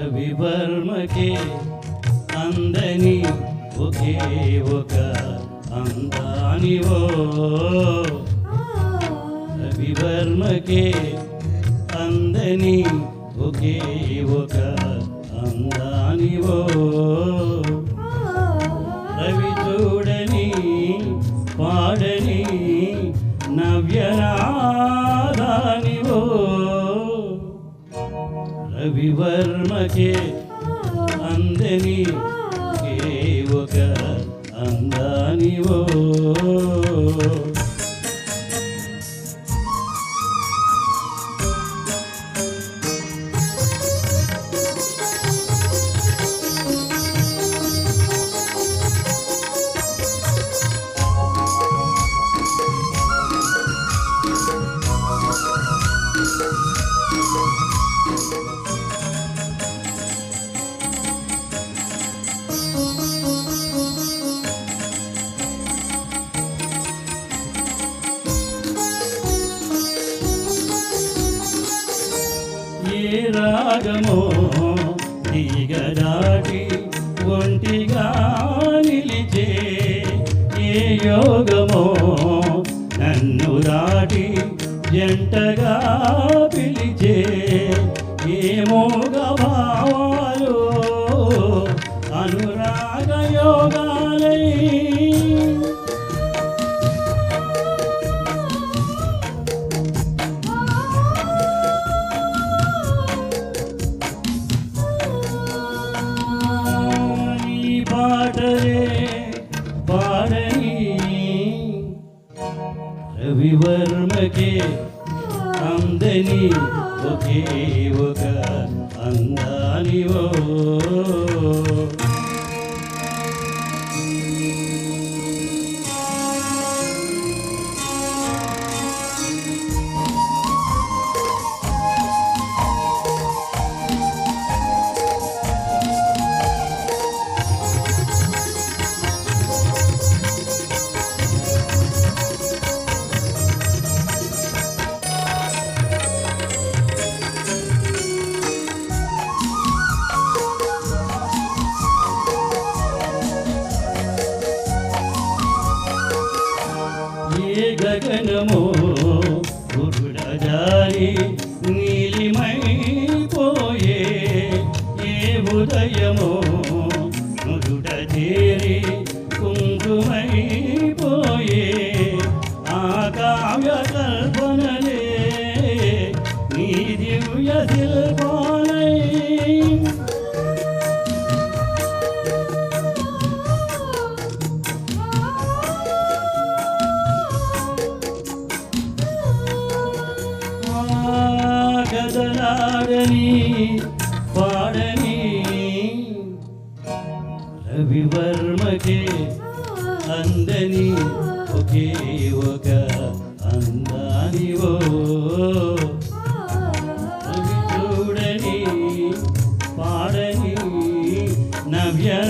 రవివర్మకే అందని ఒకే ఒక అందానివో. రవివర్మకే అందని ఒకే ఒక అందానివో. రవివర్మకే అందని ఒకే ఒక అందానివో. రాగమో తీగదాటి ఒంటిగా నిలిచే ఏ యోగమో నన్ను దాటి జంటగా పిలిచే ఏ మోగ భావాలు అను అందని ఒకే ఒక అందానివో. ఏ గగనమో గురుడజారి నీలిమైపోయే ఏ ఉదయమో. కదలాడని పాడని రవివర్మకే అందని ఒకే ఒక అందానివో రవి చూడని పాడని నవ్యనాదానివో